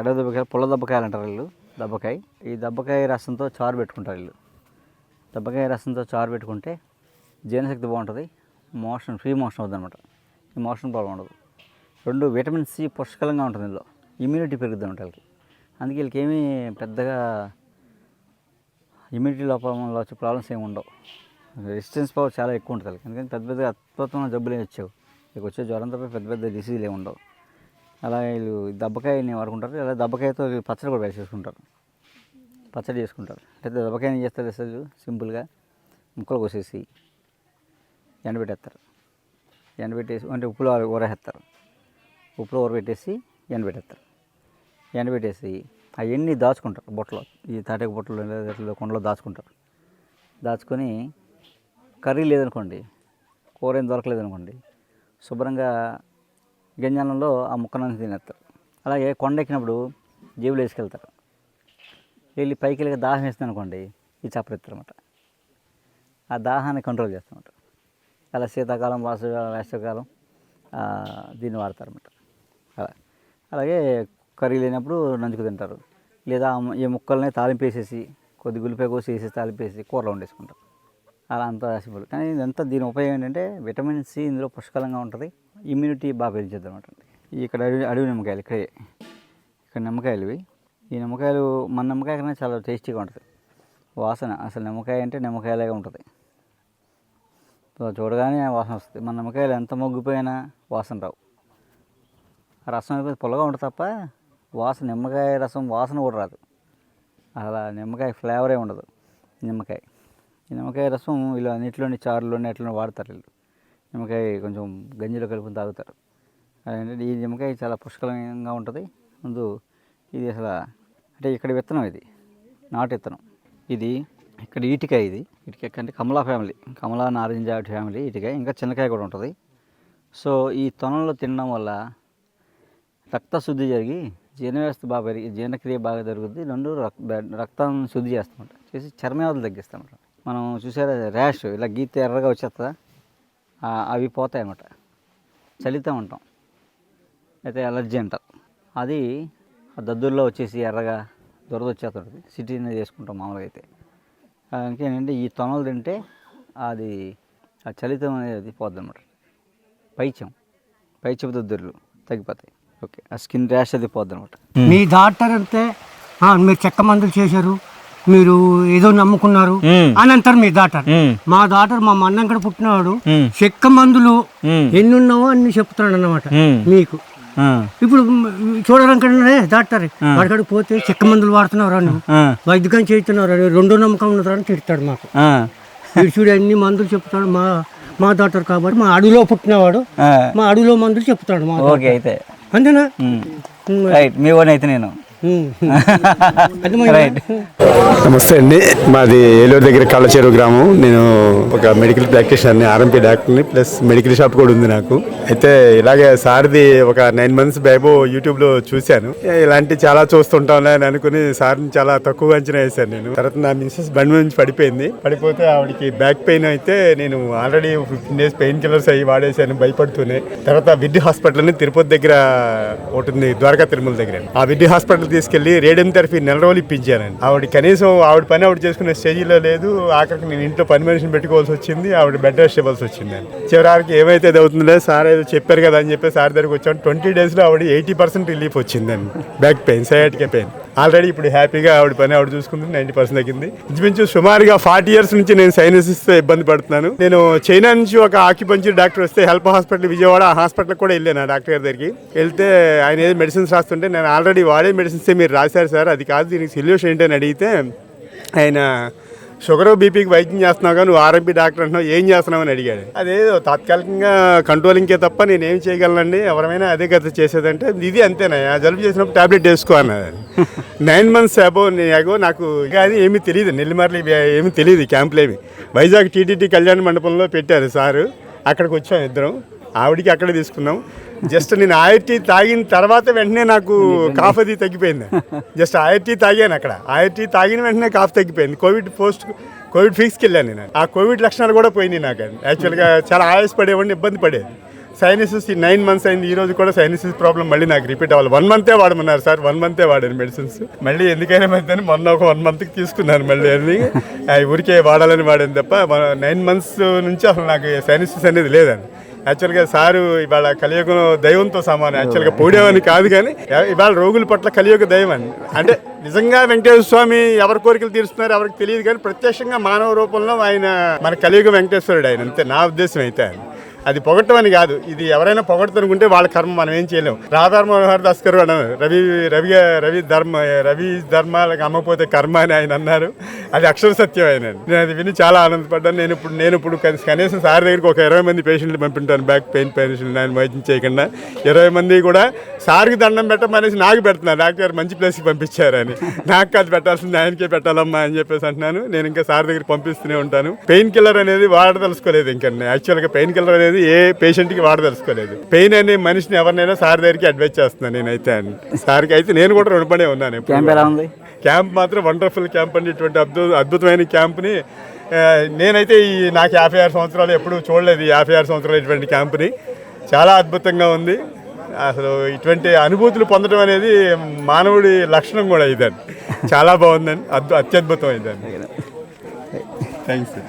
ఎడవ దెబ్బకాయ పుల్ల దెబ్బకాయలు అంటారు వీళ్ళు దెబ్బకాయ. ఈ దెబ్బకాయ రసంతో చారు పెట్టుకుంటారు వీళ్ళు. దెబ్బకాయ రసంతో చారు పెట్టుకుంటే జీర్ణశక్తి బాగుంటుంది మోషన్ ఫ్రీ మోషన్ అవుతుంది అనమాట ఈ మోషన్ ప్రాబ్లం ఉండదు. రెండు విటమిన్ సి పుష్కలంగా ఉంటుంది ఇందులో. ఇమ్యూనిటీ పెరుగుతుంది అనమాట వీళ్ళకి. అందుకే వీళ్ళకి ఏమీ పెద్దగా ఇమ్యూనిటీ లోపంలో వచ్చే ప్రాబ్లమ్స్ ఏమి ఉండవు. రెసిస్టెన్స్ పవర్ చాలా ఎక్కువ ఉంటుంది వాళ్ళకి. ఎందుకంటే పెద్ద పెద్ద అద్భుతమైన జబ్బులు ఏమి వచ్చావు? ఇక వచ్చే జ్వరంతో పెద్ద పెద్ద డిసీజులు ఏమి ఉండవు. అలా వీళ్ళు ఈ దెబ్బకాయని వాడుకుంటారు ఇలా దెబ్బకాయతో పచ్చడి కూడా వేసేసుకుంటారు. పచ్చడి చేసుకుంటారు. లేదా దెబ్బకాయని ఏం చేస్తారు అసలు సింపుల్గా ముక్కలు కోసేసి ఎండబెట్టేస్తారు. ఎండబెట్టేసి అంటే ఉప్పులో ఊరేస్తారు. ఉప్పులో ఊరబెట్టేసి ఎండబెట్టేస్తారు. ఎండబెట్టేసి అవన్నీ దాచుకుంటారు? బుట్టలో ఈ తాటాకు బుట్టలో లేదా కొండలో దాచుకుంటారు. దాచుకొని కర్రీ లేదనుకోండి కూర ఏం దొరకలేదనుకోండి శుభ్రంగా గంజాలంలో ఆ ముక్కలను తినేస్తారు. అలాగే కొండ ఎక్కినప్పుడు జేబులో వేసుకెళ్తారు. వెళ్ళి పైకి వెళ్ళి దాహం వేస్తుంది అనుకోండి ఈ చప్పరెత్తారు అనమాట ఆ దాహాన్ని కంట్రోల్ చేస్తామట. అలా శీతాకాలం వాసు వేసవికాలం దీన్ని వాడతారన్నమాట. అలా. అలాగే కర్రీ లేనప్పుడు నంచుకు తింటారు. లేదా ఈ ముక్కల్ని తాలింపేసేసి కొద్ది గుల్లిపాయ కోసి వేసేసి తాలింపేసి కూరలో వండేసుకుంటారు. అలా అంత సింపుల్. కానీ ఇదంతా దీని ఉపయోగం ఏంటంటే విటమిన్ సి ఇందులో పుష్కలంగా ఉంటుంది. ఇమ్యూనిటీ బాగా పెంచుద్ది అనమాట ఇక్కడ అడవి అడవి నిమ్మకాయలు ఇక్కడే. ఇక్కడ నిమ్మకాయలు ఇవి. ఈ నిమ్మకాయలు మన నిమ్మకాయ కన్నా చాలా టేస్టీగా ఉంటుంది. వాసన అసలు నిమ్మకాయ అంటే నిమ్మకాయలాగా ఉంటుంది. చూడగానే వాసన వస్తుంది. మన నిమ్మకాయలు ఎంత మొగ్గిపోయినా వాసన రావు. రసం అయిపోయి పుల్లగా ఉంటుంది తప్ప వాసన నిమ్మకాయ రసం వాసన కూడా రాదు. అలా నిమ్మకాయ ఫ్లేవరే ఉండదు. నిమ్మకాయ. ఈ నిమ్మకాయ రసం ఇలా నీటిలోని చారులోని అట్లా వాడతారు వీళ్ళు. నిమ్మకాయ కొంచెం గంజిలో కలుపుని తాగుతారు. అదేంటంటే ఈ నిమ్మకాయ చాలా పుష్కలంగా ఉంటుంది. ముందు ఇది అసలు అంటే ఇక్కడ విత్తనం ఇది నాటు విత్తనం. ఇది ఇక్కడ ఈటికాయ ఇది. ఇటుకాయ అంటే కమలా ఫ్యామిలీ కమలా నారింజ ఫ్యామిలీ ఇటుకాయ ఇంకా చిన్నకాయ కూడా ఉంటుంది. సో ఈ తొనలో తినడం వల్ల రక్త శుద్ధి జరిగి జీర్ణ వ్యవస్థ బాగా పెరిగి జీర్ణక్రియ బాగా జరుగుద్ది. రెండు రక్- బ- రక్తం శుద్ధి చేస్తామంట చేసి చర్మవ్యాధులు తగ్గిస్తామంట మనం చూసారా ర్యాష్ ఇలా గీత ఎర్రగా వచ్చేస్తుందా? అవి పోతాయి అన్నమాట. చలితం ఉంటాం. అయితే ఎలర్జీ అంటారు. అది ఆ దద్దుల్లో వచ్చేసి ఎర్రగా దొరద వచ్చేస్తుంది. సిటీనే చేసుకుంటాం మామూలుగా అయితే. ఇంకేంటంటే ఈ తొనలు తింటే అది ఆ చలితం అనేది పోద్ది అనమాట పైచం పైచపు దద్దుర్లు తగ్గిపోతాయి. ఓకే. ఆ స్కిన్ ర్యాష్ అది పోద్ది అనమాట మీ డాక్టర్ అంటే మీరు చెక్క మందులు చేశారు. మీరు ఏదో నమ్ముకున్నారు అని అంటారు మీ డాక్టర్ మా డాక్టర్ మా మన్నంకడ పుట్టినవాడు చెక్క మందులు ఎన్ని ఉన్నావో అన్ని చెప్తున్నాడు అన్నమాట మీకు. ఇప్పుడు చూడరంకనే డాక్టర్. వాడికాడికి పోతే చెక్క మందులు వాడుతున్నారు అని వైద్యం చేస్తున్నారు అని రెండో నమ్మకం ఉన్నది అని తిడతాడు మాకు. చూడు అన్ని మందులు చెప్తాడు మా మా డాక్టర్ కాబట్టి మా అడవిలో పుట్టినవాడు మా అడవిలో మందులు చెప్తాడు మా ఓకే అయితే. అంతేనా? రైట్ మీ ఓన్ అయితే నేను? రైట్ నమస్తే అండి. మాది ఏలూరు దగ్గర కళ్ళచెరువు గ్రామం. నేను ఒక మెడికల్ ప్రాక్టీషనర్ని ఆర్ఎంపీ డాక్టర్ని ప్లస్ మెడికల్ షాప్ కూడా ఉంది నాకు. అయితే ఇలాగే సార్ది ఒక నైన్ మంత్స్ బైబో యూట్యూబ్లో చూశాను. ఇలాంటి చాలా చూస్తుంటాంలే అని అనుకుని సార్ని చాలా తక్కువ అంచనా వేశాను నేను. తర్వాత నా మిస్సెస్ బండి మీద నుంచి పడిపోయింది. పడిపోతే ఆవిడకి బ్యాక్ పెయిన్ అయితే నేను already fifteen days pain killers అయ్యి వాడేశాను భయపడుతూనే. తర్వాత విడ్డి హాస్పిటల్ని తిరుపతి దగ్గర ఒకటి ఉంది ద్వారకా తిరుమల దగ్గర. ఆ విడ్డి హాస్పిటల్ తీసుకెళ్ళి రేడియం థెరపీ నెల రోజులు ఇప్పించానండి. ఆవిడ కనీసం ఆవిడ పని ఆవిడ చేసుకునే స్టేజీలో లేదు ఆఖరికి నేను ఇంట్లో పని మనిషిని పెట్టుకోవాల్సి వచ్చింది ఆవిడ బెడ్ రెస్ట్ ఇవ్వాల్సి వచ్చిందండి. చివరికి ఏమైతే అవుతుందో సార్ ఏదో చెప్పారు కదా అని చెప్పి సార్ దగ్గరికి వచ్చాను ట్వంటీ డేస్లో ఆవిడ ఎయిటీ పర్సెంట్ రిలీఫ్ వచ్చిందండి. Back pain sciatica pain. Already ఇప్పుడు హ్యాపీగా ఆవిడ పని ఆవిడ చూసుకుంది నైంటీ పర్సెంట్ తగ్గింది. ఇంచుమించు సుమారుగా ఫార్టీ ఇయర్స్ నుంచి నేను సైనసిస్ ఇబ్బంది పడుతున్నాను. నేను చైనా నుంచి ఒక ఆక్యుపంచర్ డాక్టర్ వస్తే హెల్ప్ హాస్పిటల్ విజయవాడ ఆ హాస్పిటల్ కూడా వెళ్ళాను డాక్టర్ గారి దగ్గరికి. వెళ్తే ఆయన ఏదో మెడిసిన్స్ రాస్తుంటే నేను ఆల్రెడీ వాడే మెడిసిన్స్ మీరు రాశారు సార్? అది కాదు దీనికి సొల్యూషన్ ఏంటని అడిగితే ఆయన షుగర్ బీపీకి వైద్యం చేస్తున్నావు కానీ నువ్వు ఆర్ఎంపీ డాక్టర్ అంటున్నావు ఏం చేస్తున్నావు అని అడిగాడు. అదేదో తాత్కాలికంగా కంట్రోలింగ్కే తప్ప నేను ఏం చేయగలనండి ఎవరైనా అదే గత చేసేదంటే ఇది అంతేనా? జలుబు చేసినప్పుడు టాబ్లెట్ వేసుకో అన్నది నైన్ మంత్స్ అబో అగో నాకు కానీ ఏమీ తెలియదు నెల్లిమర్లు ఏమీ తెలియదు క్యాంపులు ఏమి వైజాగ్ టీటీడీ కళ్యాణ మండపంలో పెట్టారు సారు. అక్కడికి వచ్చాం ఇద్దరం. ఆవిడికి అక్కడే తీసుకున్నాం. జస్ట్ నేను ఆయర్ టీ తాగిన తర్వాత వెంటనే నాకు కాఫ్ అది తగ్గిపోయింది. జస్ట్ ఆయర్ టీ తాగాను అక్కడ. ఆయర్ టీ తాగిన వెంటనే కాఫ్ తగ్గిపోయింది. కోవిడ్ పోస్ట్ కోవిడ్ ఫిక్స్కి వెళ్ళాను నేను. ఆ కోవిడ్ లక్షణాలు కూడా పోయినాయి నాకు. యాక్చువల్గా చాలా ఆయాస పడేవాడిని ఇబ్బంది పడేది. సైనసిస్ ఈ నైన్ మంత్స్ అయింది. ఈ రోజు కూడా సైనసిస్ ప్రాబ్లం మళ్ళీ నాకు రిపీట్ అవ్వాలి. వన్ మంతే వాడమన్నారు సార్. వన్ మంతే వాడాను మెడిసిన్స్. మళ్ళీ ఎందుకైనా మంతని మొన్న ఒక వన్ మంత్కి తీసుకున్నాను మళ్ళీ అది ఊరికే వాడాలని వాడాను తప్ప నైన్ మంత్స్ నుంచి అసలు నాకు సైనసిస్ అనేది లేదండి. యాక్చువల్గా సారు ఇవాళ కలియుగం దైవంతో సమానం. యాక్చువల్గా పోడేవని కాదు కానీ ఇవాళ రోగుల పట్ల కలియుగ దైవం అని. అంటే నిజంగా వెంకటేశ్వర స్వామి ఎవరి కోరికలు తీరుస్తున్నారు ఎవరికి తెలియదు కానీ ప్రత్యక్షంగా మానవ రూపంలో ఆయన మన కలియుగ వెంకటేశ్వరుడు ఆయన. అంతే నా ఉద్దేశం అయితే ఆయన అది పొగట్టమని కాదు. ఇది ఎవరైనా పొగడతనుకుంటే వాళ్ళ కర్మ మనం ఏం చేయలేం. రాధార్ మనోహర్ దాస్ గారు అన్నారు రవి రవి రవి ధర్మ రవి ధర్మాలకు అమ్మకపోతే కర్మ అని ఆయన అన్నారు. అది అక్షర సత్యం ఆయన. నేను అది విని చాలా ఆనందపడ్డాను. నేను ఇప్పుడు నేను ఇప్పుడు కనీసం సార్ దగ్గరికి ఒక ఇరవై మంది పేషెంట్లు పంపింటాను. బ్యాక్ పెయిన్ పేషెంట్లు ఆయన వైద్యం చేయకుండా. ఇరవై మంది కూడా సార్కి దండం పెట్టమనేసి నాకు పెడుతున్నాను డాక్టర్ మంచి ప్లేస్కి పంపించారని నాకు అది పెట్టాల్సింది ఆయనకే పెట్టాలమ్మా అని చెప్పేసి అంటున్నాను. నేను ఇంకా సార్ దగ్గరికి పంపిస్తూనే ఉంటాను. పెయిన్ కిల్లర్ అనేది వాడదలుచుకోలేదు ఇంకా. యాక్చువల్గా పెయిన్ కిల్లర్ అనేది ఏ పేషెంట్కి వాడదలుచుకోలేదు పెయిన్ అనే మనిషిని ఎవరినైనా సార్ దగ్గరికి అడ్వైజ్ చేస్తున్నాను నేనైతే అని. సార్కి అయితే నేను కూడా రుణపడే ఉన్నాను క్యాంప్ ఎలా ఉంది? క్యాంప్ మాత్రం వండర్ఫుల్ క్యాంప్ అండి. ఇటువంటి అద్భుత అద్భుతమైన క్యాంప్ని నేనైతే ఈ నాకు యాభై ఆరు సంవత్సరాలు ఎప్పుడూ చూడలేదు ఈ యాభై ఆరు సంవత్సరాలు ఇటువంటి క్యాంప్ని చాలా అద్భుతంగా ఉంది. అసలు ఇటువంటి అనుభూతులు పొందడం అనేది మానవుడి లక్షణం కూడా ఇదండి చాలా బాగుందండి అద్భు అత్యద్భుతం ఇదండి థ్యాంక్స్